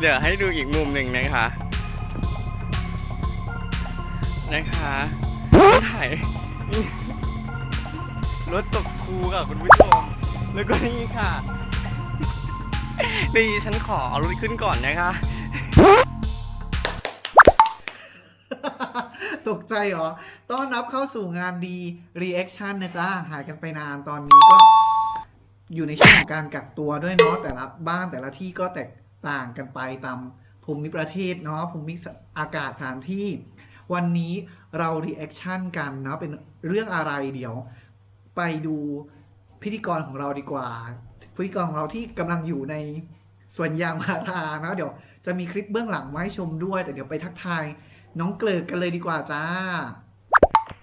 เดี๋ยวให้ดูอีกมุมหนึ่งนะคะ นะคะถ่ายรถตกคูค่ะคุณผู้ชม แล้วก็นี่ค่ะ นี่ฉันขอเอารถขึ้นก่อนนะคะ ตกใจเหรอ ต้อนรับเข้าสู่งานดี reaction นะจ๊ะ หายกันไปนานตอนนี้ก็ อยู่ในช่วงของการกักตัวด้วยเนาะ แต่ละบ้านแต่ละที่ก็แตก ต่างกันไปตามภูมิประเทศเนาะภูมิอากาศสถานที่ วันนี้เรา reaction กันเนาะเป็นเรื่องอะไรเดี๋ยว ไปดูพิธีกรของเราดีกว่า พิธีกรของเราที่กำลังอยู่ในสวนยางพาราเนาะเดี๋ยวจะมีคลิปเบื้องหลังมาให้ชมด้วย แต่เดี๋ยวไปทักทายน้องเกลิกกันเลยดีกว่าจ้า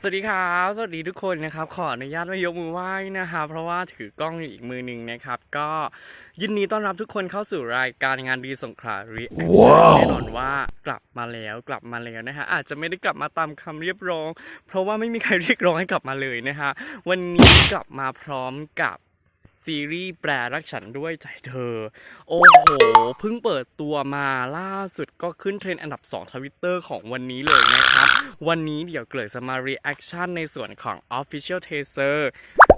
สวัสดีครับ สวัสดีทุกคนนะครับ ขออนุญาตไม่ยกมือไหว้นะคะเพราะว่าถือกล้องอยู่อีกมือหนึ่งนะครับ ก็ยินดีต้อนรับทุกคนเข้าสู่รายการงานดีสงขลา reaction แน่นอนว่ากลับมาแล้วกลับมาแล้วนะฮะอาจจะไม่ได้กลับมาตามคำเรียกร้อง เพราะว่าไม่มีใครเรียกร้องให้กลับมาเลยนะฮะวันนี้กลับมาพร้อมกับ ซีรีส์แปลรักฉันด้วยใจเธอ โอ้โห เพิ่งเปิดตัวมาล่าสุดก็ขึ้นเทรนด์อันดับ2ทวิตเตอร์ของวันนี้เลยนะครับ วันนี้เดี๋ยวเกิดจะมา reaction ในส่วนของ official teaser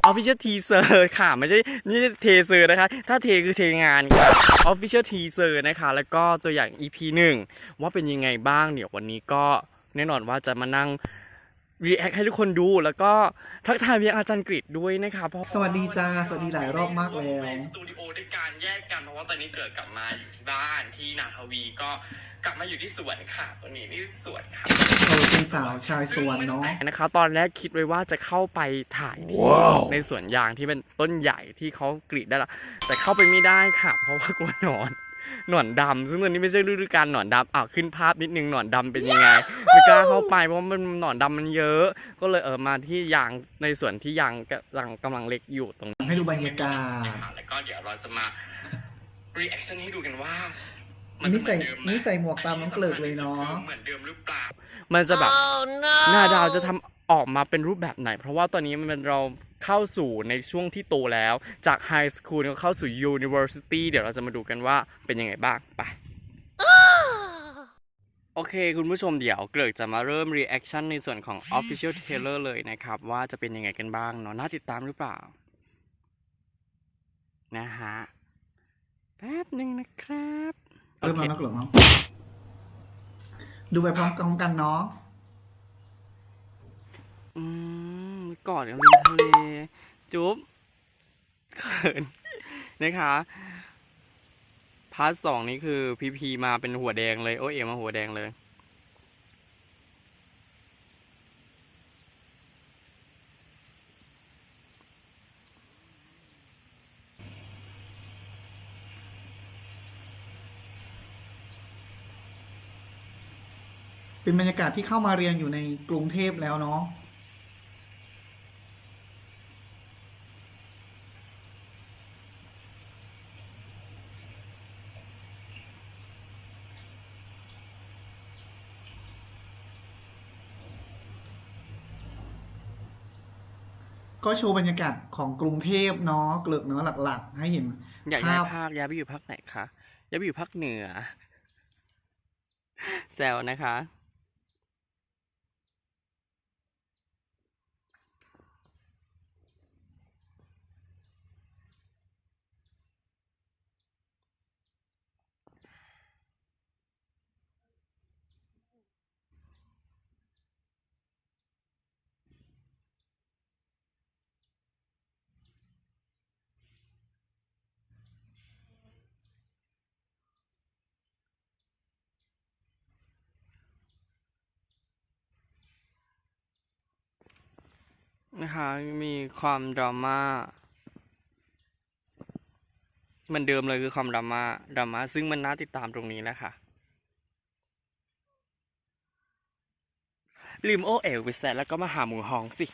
official teaser ค่ะ ไม่ใช่นี่เทเซอร์นะคะ ถ้าเทคือเทงานค่ะ official teaser นะคะ แล้วก็ตัวอย่าง EP 1 ว่าเป็นยังไงบ้างเดี๋ยววันนี้ก็แน่นอนว่าจะมานั่ง react ให้ทุกคนดู แล้วก็ทักทายเพียงอาจารย์กฤษด้วยนะคะเพราะสวัสดีจ้า สวัสดีหลายรอบมากแล้ว ในสตูดิโอด้วยการแยกกันเพราะว่าตอนนี้เกิดกลับมาอยู่ที่บ้านที่นาทวีก็กลับมาอยู่ที่สวนค่ะตอนนี้นี่สวนค่ะเออเป็นสาวชายสวนเนาะนะคะ ตอนแรกคิดไว้ว่าจะเข้าไปถ่ายที่ในสวนยางที่เป็นต้นใหญ่ที่เขากรีดได้ละแต่เข้าไปไม่ได้ค่ะ เพราะว่ากลัวหนอน หนอนดำซึ่งตอนนี้ไม่ใช่ฤดูกาลหนอนดำอ้าวขึ้นภาพนิดนึงหนอนดำเป็นยังไงไม่กล้าเข้าไปเพราะมันหนอนดำมันเยอะ ก็เลยเออมาที่ยางในสวนที่ยางกำลังกำลังเล็กอยู่ตรงนี้ให้ดูบรรยากาศแล้วก็เดี๋ยวเราจะมา reaction ให้ดูกันว่า มันี่จะเหใส่มือนเดิมไหมนี่ใส่หมวกตามน้องเกลิกเลยเนาะ เหมือนเดิมหรือเปล่า มันจะแบบ หน้าดาวจะทำออกมาเป็นรูปแบบไหน เพราะว่าตอนนี้มันเป็นเรา เข้าสู่ในช่วงที่โตแล้ว จากไฮสคูลก็เข้าสู่ University เดี๋ยวเราจะมาดูกันว่าเป็นยังไงบ้างไปโอเค คุณผู้ชมเดี๋ยวเกริกจะมาเริ่ม reaction ในส่วนของ official trailer เลยนะครับ ว่าจะเป็นยังไงกันบ้างเนาะน่าติดตามหรือเปล่า นะฮะ แป๊บหนึ่งนะครับ เริ่มแล้วนะเกลิกเนาะดูไปพร้อมกันเนาะ อืม กอดกันริมทะเลจุ๊บเขินนะคะพาร์ทสองนี่คือพีพีมาเป็นหัวแดงเลย โอเอมาหัวแดงเลยเป็นบรรยากาศที่เข้ามาเรียนอยู่ในกรุงเทพแล้วเนาะ ก็โชว์บรรยากาศของกรุงเทพเนาะเกลิกเนาะหลัก ๆ ให้เห็น อยากย้ายภาพภาคย้ายไปอยู่ภาคไหนคะย้ายไปอยู่ภาคเหนือแซวนะคะ นะคะมีความดราม่ามันเดิมเลยคือความดราม่าดราม่าซึ่งมันน่าติดตามตรงนี้แหละค่ะลืมโอเอลไปแซะแล้วก็มาหาหมูหองสิ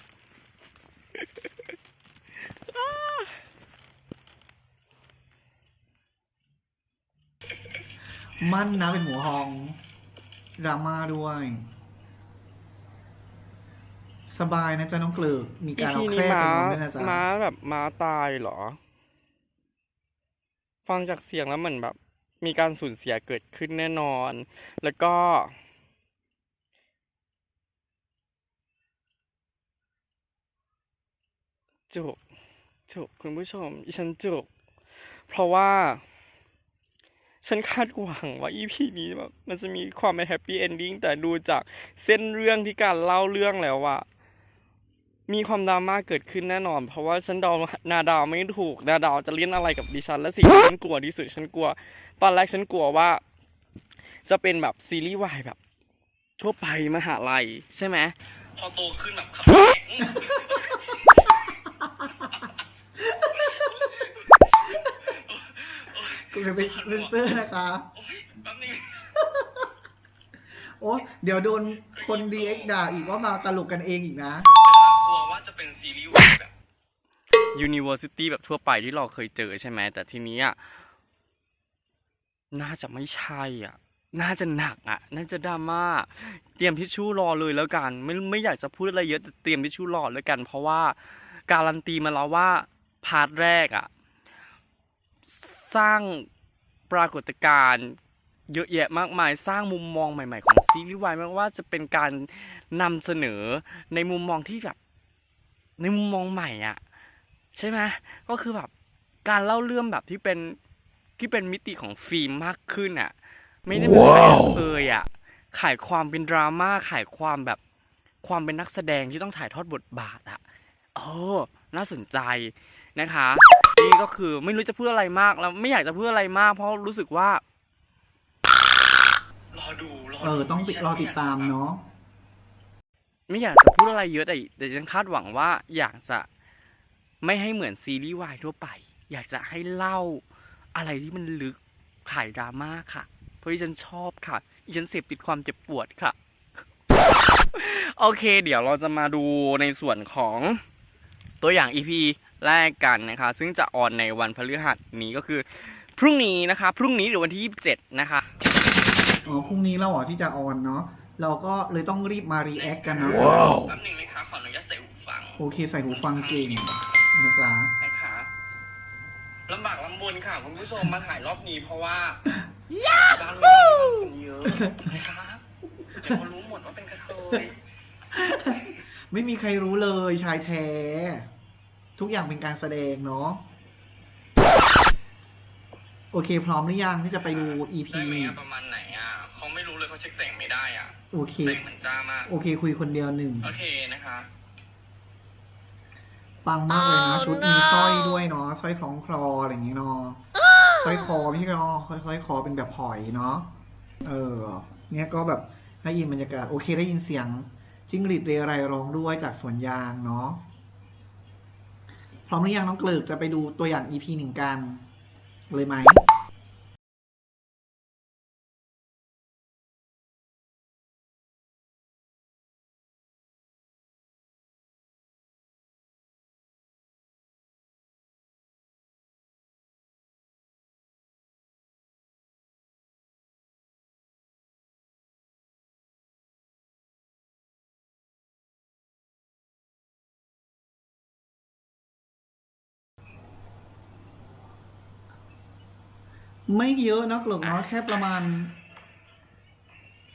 มั่นนะเป็นหัวหองดราม่าด้วย สบายนะจ๊ะน้องเกลือกมีอีการเอาพีแคนี้ร่ไปม้าลงด้วยนะจ๊ะม้าแบบม้าตายเหรอ ฟังจากเสียงแล้วเหมือนแบบ มีการสูญเสียเกิดขึ้นแน่นอน แล้วก็ จุก จุกคุณผู้ชมอีฉันจุก เพราะว่า ฉันคาดหวังว่า EP นี้แบบมันจะมีความเป็นแฮปปี้เอนดิ้งแต่ดูจากเส้นเรื่องที่การเล่าเรื่องแล้วอะ มีความดราม่าเกิดขึ้นแน่นอน เพราะว่าฉันเดานาดาวไม่ถูก นาดาวจะเล่นอะไรกับดิฉัน และสิ่งที่ฉันกลัวที่สุดฉันกลัว ตอนแรกฉันกลัวว่า จะเป็นแบบซีรีส์วายแบบ ทั่วไปมหาลัยใช่ไหมพอโตขึ้นแบบขับแข็งคุณจะไปเซนเซอร์นะคะ แป๊บนึงโอ้เดี๋ยวโดนคนดีเอ็กด่าอีกว่ามาตลกกันเองอีกนะกลัวว่าจะเป็นซีรีส์วายแบบ University แบบทั่วไปที่เราเคยเจอใช่ไหมแต่ทีนี้อะน่าจะไม่ใช่อะ น่าจะหนักอะ น่าจะดราม่า เตรียมทิชชู่รอเลยแล้วกัน ไม่ไม่อยากจะพูดอะไรเยอะแต่เตรียมทิชชู่รอแล้วกัน เพราะว่าการันตีมาแล้วว่าพาร์ทแรกอะ สร้างปรากฏการณ์เยอะแยะมากมายสร้างมุมมองใหม่ ๆ ของซีรีส์วายไม่ว่าจะเป็นการนำเสนอในมุมมองที่แบบ ในมุมมองใหม่อะ ใช่ไหมก็คือแบบการเล่าเรื่องแบบที่เป็นที่เป็นมิติของฟิล์มมากขึ้นอะ ไม่ได้แบบเอยอะขายความเป็นดราม่าขายความแบบความเป็นนักแสดงที่ต้องถ่ายทอดบทบาทอะโอ้น่าสนใจนะคะ นี่ก็คือไม่รู้จะพูดอะไรมากแล้วไม่อยากจะพูดอะไรมาก เพราะรู้สึกว่ารอดูรอเออต้องติดรอติดตามเนาะไม่อยากจะพูดอะไรเยอะแต่แต่ฉันคาดหวังว่าอยากจะ ไม่ให้เหมือนซีรีส์วายทั่วไป อยากจะให้เล่าอะไรที่มันลึกขายดราม่าค่ะ เพราะที่ฉันชอบค่ะฉันเสพติดความเจ็บปวดค่ะ โอเค เดี๋ยวเราจะมาดูในส่วนของตัวอย่าง EP แรกกันนะคะ ซึ่งจะออนในวันพฤหัสนี้ก็คือ พรุ่งนี้นะคะ พรุ่งนี้หรือวันที่ 27 นะคะ อ๋อพรุ่งนี้เราอะที่จะออนเนาะ เราก็เลยต้องรีบมารีแอคกันนะแป๊บหนึงนะคะขออนุญาตใส่หูฟังโอเคใส่หูฟังเก่งนะจ๊ะนะคะลำบากลำบนค่ะคุณผู้ชมมาถ่ายรอบนี้เพราะว่าบ้านไม่ได้บ้านคนเยอะนะคะเดี๋ยวเขารู้หมดว่าเป็นกระเทยไม่มีใครรู้เลยชายแท้ ทุกอย่างเป็นการแสดงเนาะโอเค พร้อมหรือยังที่จะไปดู EP ได้ไหมอะประมาณไหนอะ เขาไม่รู้เลยเขาเช็คแสงไม่ได้อะโอเคแสงมันจ้ามาก โอเค คุยคนเดียวหนึ่งโอเคนะคะ ปังมากเลยนะชุดมีสร้อยด้วยเนาะสร้อยคล้องคลออะไรอย่างงี้เนาะสร้อยคอไม่ใช่เนาะสร้อยคอเป็นแบบหอยเนาะเออ เนี่ยก็แบบให้ยินบรรยากาศ โอเคได้ยินเสียงจิ้งหรีดเรไรร้องด้วยจากสวนยางเนาะพร้อมหรือยังน้องเกลิกจะไปดูตัวอย่าง EP หนึ่งกัน เลยไหม ไม่เยอะนะเกลิกเนาะแค่ประมาณ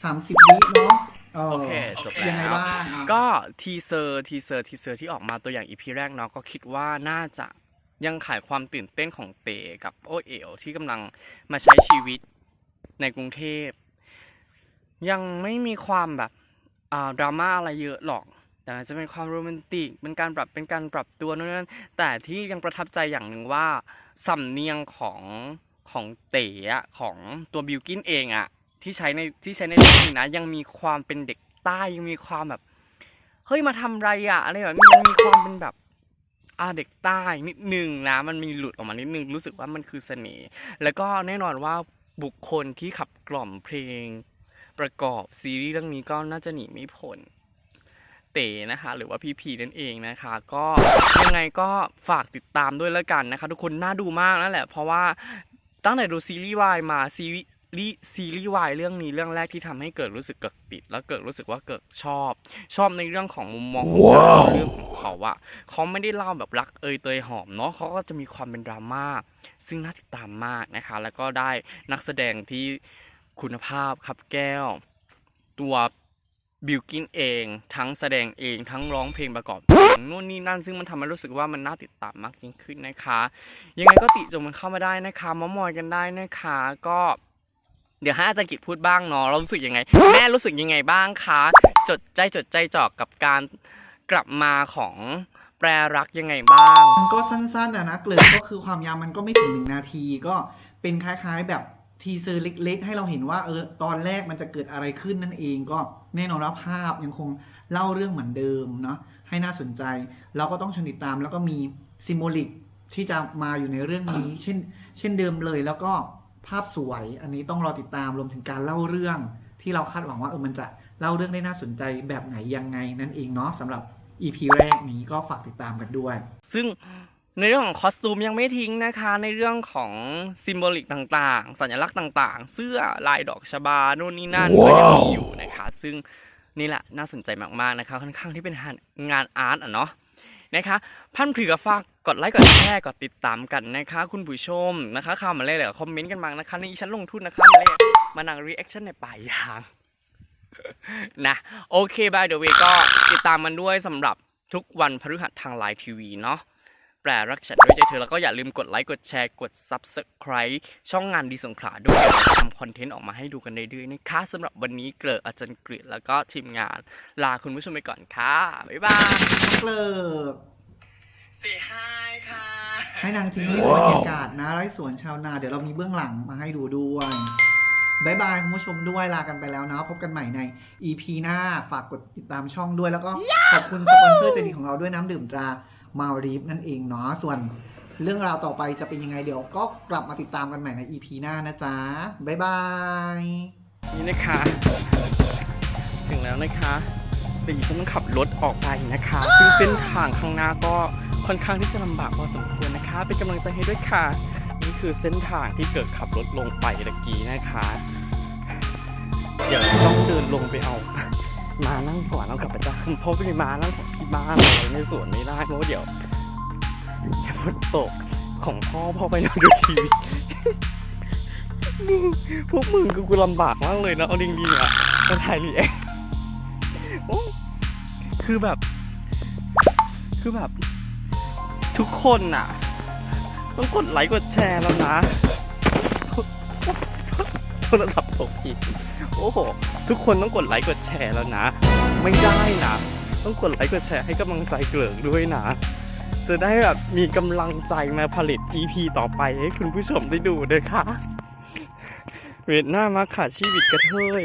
สามสิบวิเนาะเออโอเคจบแล้วยังไงบ้างอะก็ทีเซอร์ทีเซอร์ทีเซอร์ที่ออกมาตัวอย่างอีพีแรกเนาะก็คิดว่าน่าจะยังขายความตื่นเต้นของเต๋กับโอเอ๋วที่กำลังมาใช้ชีวิตในกรุงเทพ ยังไม่มีความแบบอ่าดราม่าอะไรเยอะหรอก แต่อาจจะเป็นความโรแมนติกเป็นการปรับเป็นการปรับตัวนู่นนั่นแต่ที่ยังประทับใจอย่างหนึ่งว่าสำเนียงของ ของเต๋อะของตัวบิวกินเองอะที่ใช้ในที่ใช้ในเรื่องนี้นะ ยังมีความเป็นเด็กใต้ยังมีความแบบเฮ้ยมาทำไรอะอะไรแบบมันมีความเป็นแบบอ่าเด็กใต้นิดนึงนะ มันมีหลุดออกมานิดนึงรู้สึกว่ามันคือเสน่ห์แล้วก็แน่นอนว่าบุคคลที่ขับกล่อมเพลง ประกอบซีรีส์เรื่องนี้ก็น่าจะหนีไม่พ้นเต๋นะคะ หรือว่าพี่พีนั่นเองนะคะ ก็ยังไงก็ฝากติดตามด้วยแล้วกันนะคะ ทุกคนน่าดูมากนั่นแหละ เพราะว่า ตั้งแต่ดูซีรีส์วายมาซีรีส์รีซีรีส์วายเรื่องนี้เรื่องแรกที่ทำให้เกิดรู้สึกเกิดติด แล้วเกิดรู้สึกว่าเกิดชอบ ชอบในเรื่องของมุมมองของการเล่าเรื่องของเขาอะเขาไม่ได้เล่าแบบรักเอยเตยหอมเนาะเขาก็จะมีความเป็นดราม่าซึ่งน่าติดตามมากนะคะ แล้วก็ได้นักแสดงที่คุณภาพครับแก้ว ตัว บิวกินเอง ทั้งแสดงเองทั้งร้องเพลงประกอบนู่นนี่นั่นซึ่งมันทำให้รู้สึกว่ามันน่าติดตามมากยิ่งขึ้นนะคะ ยังไงก็ติจงมันเข้ามาได้นะคะมามอยกันได้นะคะ ก็เดี๋ยวให้อาจารย์กิจพูดบ้างเนาะเรารู้สึกยังไง แม่รู้สึกยังไงบ้างคะจดใจจดใจจ่อกับการกลับมาของแปรรักยังไงบ้าง มันก็สั้นๆนะนะเกลือก็คือความยาวมันก็ไม่ถึงหนึ่งนาทีก็เป็นคล้ายๆแบบทีเซอร์เล็ก ๆ ให้เราเห็นว่าเออตอนแรกมันจะเกิดอะไรขึ้นนั่นเองก็แน่นอนว่าภาพยังคงเล่าเรื่องเหมือนเดิมเนาะให้น่าสนใจ เราก็ต้องชมติดตาม แล้วก็มีซิมโบลิกที่จะมาอยู่ในเรื่องนี้ เช่น เช่นเดิมเลย แล้วก็ภาพสวย อันนี้ต้องรอติดตามรวมถึงการเล่าเรื่อง ที่เราคาดหวังว่าเออมันจะเล่าเรื่องได้น่าสนใจแบบไหนยังไงนั่นเองเนาะสำหรับ EP แรกนี้ก็ฝากติดตามกันด้วย ซึ่ง ในเรื่องของคอสตูมยังไม่ทิ้งนะคะ ในเรื่องของซิมโบลิกต่างๆ สัญลักษณ์ต่างๆ เสื้อลายดอกชบาโน่นนี่นั่นก็ยังมีอยู่นะคะ ซึ่งนี่แหละน่าสนใจมากๆนะคะ ค่อนข้างที่เป็นงานอาร์ตอะเนาะนะคะพันผือกับฝากกดไลค์กดแชร์กดติดตามกันนะคะ คุณผู้ชมนะคะเข้ามาเลยเดี๋ยวคอมเมนต์กันมานะคะนี่ฉันลงทุนนะคะมาเลยมานั่งรีแอคชั่นในปลายยางนะโอเคบายเดอะเวก็ติดตามมันด้วยสำหรับทุกวันพฤหัสทางไลน์ทีวีเนาะ แปลรักฉันด้วยใจเธอแล้วก็อย่าลืมกดไลค์กดแชร์กด Subscribe ช่องงานดีสงขลาด้วยเดี๋ยวเราทำคอนเทนต์ออกมาให้ดูกันเรื่อยๆนะคะสำหรับวันนี้เกลืออาจารย์กรีดแล้วก็ทีมงาน ลาคุณผู้ชมไปก่อนค่ะบ๊ายบายเกลิก Say hi ค่ะให้นางทิ้งให้ดูบรรยากาศนะไร่สวนชาวนา เดี๋ยวเรามีเบื้องหลังมาให้ดูด้วยบายบายคุณผู้ชมด้วยลากันไปแล้วนะพบกันใหม่ใน EP หน้าฝากกดติดตามช่องด้วยแล้วก็ขอบคุณสปอนเซอร์ใจดีของเราด้วยน้ำดื่มตรา มารีฟนั่นเองเนาะส่วนเรื่องราวต่อไปจะเป็นยังไงเดี๋ยวก็กลับมาติดตามกันใหม่ใน EP หน้านะจ๊ะ บ๊ายบาย นี่นะคะ ถึงแล้วนะคะเดี๋ยวฉันต้องขับรถออกไปนะคะ ซึ่งเส้นทางข้างหน้าก็ค่อนข้างที่จะลำบากพอสมควรนะคะ เป็นกำลังใจให้ด้วยค่ะ นี่คือเส้นทางที่เกิดขับรถลงไปตะกี้นะคะ เดี๋ยวต้องเดินลงไปเอา มานั่งก่อนแล้วกลับไปจ้าเพราะเป็นมานั่งของที่บ้านเราในสวนไม่ได้เพราะว่าเดี๋ยวเดี๋ยวฝนตกของพ่อพ่อไปนอนดูทีวีมึงพวกมึงคือกูลำบากมากเลยนะเอาจริงๆอะมาถ่ายรีแอคคือแบบ คือแบบ ทุกคนน่ะ ต้องกดไลค์กดแชร์แล้วนะโทรศัพท์ตกอีก โอ้โห ทุกคนต้องกดไลค์กดแชร์แล้วนะ ไม่ได้นะ ต้องกดไลค์กดแชร์ให้กำลังใจเกลิกด้วยนะ จะได้แบบมีกำลังใจมาผลิต EP ต่อไปให้คุณผู้ชมได้ดูด้วยค่ะ เวียดหน้ามาค่ะชีวิตกระเทย